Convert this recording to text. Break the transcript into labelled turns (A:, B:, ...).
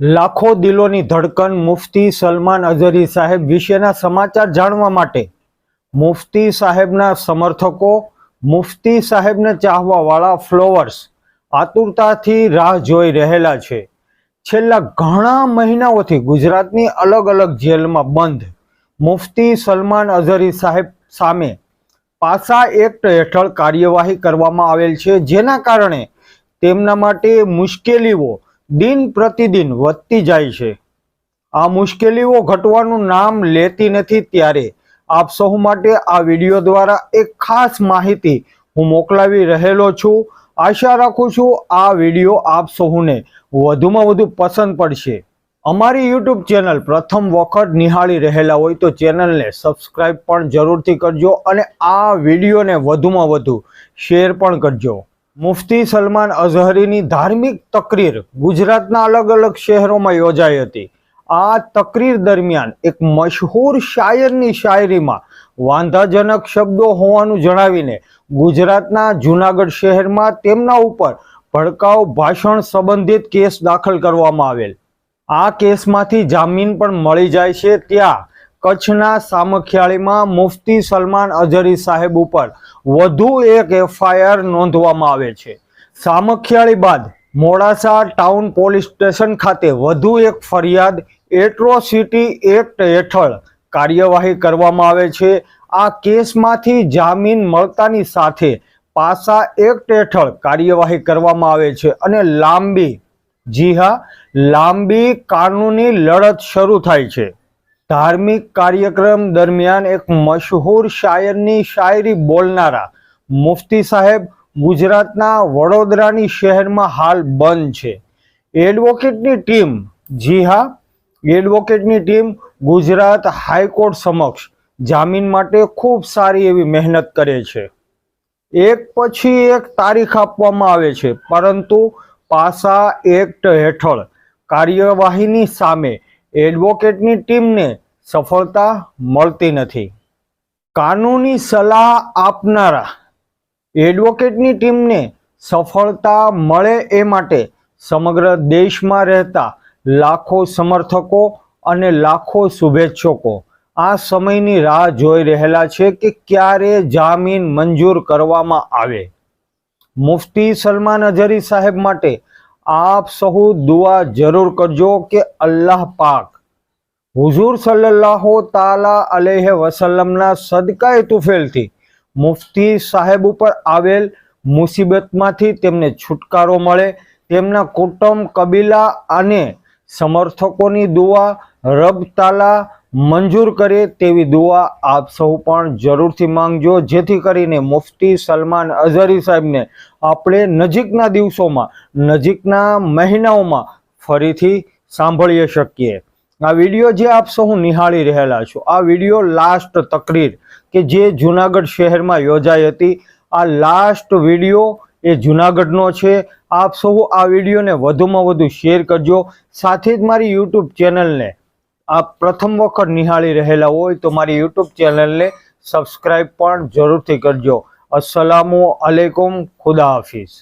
A: લાખો દિલોની ધડકન મુફતી સલમાન અઝરી સાહેબ વિશેના સમાચાર જાણવા માટે. મુફતી સાહેબના સમર્થકો, મુફતી સાહેબને ચાહવાવાળા ફ્લોવર્સ આતુરતાથી રાહ જોઈ રહેલા છે. છેલ્લા ઘણા મહિનાઓથી ગુજરાતની અલગ અલગ જેલમાં બંધ. મુફતી સલમાન અઝરી સાહેબ સામે પાસા એક્ટ હેઠળ કાર્યવાહી કરવામાં આવેલ છે, જેના કારણે તેમના માટે મુશ્કેલીઓ દિન પ્રતિદિન વધતી જાય છે. આ મુશ્કેલીઓ ઘટવાનું નામ લેતી નથી ત્યારે આપ સૌ માટે આ વીડિયો દ્વારા એક ખાસ માહિતી હું મોકલાવી રહેલો છું. આશા રાખું છું આ વીડિયો આપ સૌને વધુમાં વધુ પસંદ પડશે. અમારી યુટ્યુબ ચેનલ પ્રથમ વખત નિહાળી રહેલા હોય તો ચેનલને સબસ્ક્રાઈબ પણ જરૂરથી કરજો અને આ વિડીયોને વધુમાં વધુ શેર પણ કરજો. મુફતી સલમાન અઝહરીની ધાર્મિક તકરીર ગુજરાતના અલગ અલગ શહેરોમાં યોજાઈ હતી. આ તકરીર દરમિયાન એક મશહૂર શાયરની શાયરીમાં વાંધાજનક શબ્દો હોવાનું જણાવીને ગુજરાતના જૂનાગઢ શહેરમાં તેમના ઉપર ભડકાઉ ભાષણ સંબંધિત કેસ દાખલ કરવામાં આવેલ. આ કેસમાંથી જામીન પણ મળી જાય છે ત્યાં. કચ્છના સામખિયાળીમાં મુફતી સલમાન અઝરી સાહેબ ઉપર વધુ એક એફઆઈઆર નોંધવામાં આવે છે. સામખિયાળી બાદ મોડાસા ટાઉન પોલીસ સ્ટેશન ખાતે વધુ એક ફરિયાદ એટ્રોસિટી એક્ટ હેઠળ કાર્યવાહી કરવામાં આવે છે. આ કેસમાંથી જામીન મળતાની સાથે પાસા એક્ટ હેઠળ કાર્યવાહી કરવામાં આવે છે અને લાંબી જી હા, લાંબી કાનૂની લડત શરૂ થાય છે. ધાર્મિક કાર્યક્રમ દરમિયાન એક મશહૂર શાયરની શાયરી બોલનારા મુફતી સાહેબ ગુજરાતના વડોદરાની શહેરમાં હાલ બંધ છે. એડવોકેટની ટીમ, જી હા, એડવોકેટની ટીમ ગુજરાત હાઈકોર્ટ સમક્ષ જામીન માટે ખૂબ સારી એવી મહેનત કરે છે. એક પછી એક તારીખ આપવામાં આવે છે, પરંતુ પાસા એક્ટ હેઠળ કાર્યવાહીની સામે એડવોકેટની ટીમને સફળતા મળતી નથી. કાનૂની સલાહ આપનારા એડવોકેટની ટીમને સફળતા મળે એ માટે સમગ્ર દેશમાં રહેતા લાખો સમર્થકો અને લાખો શુભેચ્છકો આ સમયની રાહ જોઈ રહેલા છે કે ક્યારે જામીન મંજૂર કરવામાં આવે. મુફતી સલમાન અઝરી સાહેબ માટે આપ સહુ દુઆ જરૂર કરજો કે અલ્લાહ પાક હુઝુર સલ્લાહો તાલા અલેહ વસલ્લમના સદકાએ તુફેલથી મુફતી સાહેબ ઉપર આવેલ મુસીબતમાંથી તેમને છુટકારો મળે. તેમના કુટુંબ, કબીલા અને સમર્થકોની દુઆ રબ તાલા મંજૂર કરે તેવી દુઆ આપ સૌ પણ જરૂરથી માંગજો. જેથી કરીને મુફતી સલમાન અઝહરી સાહેબને આપણે નજીકના દિવસોમાં, નજીકના મહિનાઓમાં ફરીથી સાંભળી શકીએ. આ વીડિયો જે આપ સૌ નિહાળી રહેલા છો, આ વીડિયો લાસ્ટ તકરીર કે જે જુનાગઢ શહેરમાં યોજાઈ હતી, આ લાસ્ટ વીડિયો એ જુનાગઢનો છે. આપ સૌ આ વિડીયોને વધુમાં વધુ શેર કરજો. સાથે જ મારી યુટ્યુબ ચેનલને આપ પ્રથમ વખત નિહાળી રહેલા હોય તો મારી યુટ્યુબ ચેનલને સબસ્ક્રાઈબ પણ જરૂરથી કરજો. અસલામુ અલેકુમ ખુદા હાફિઝ.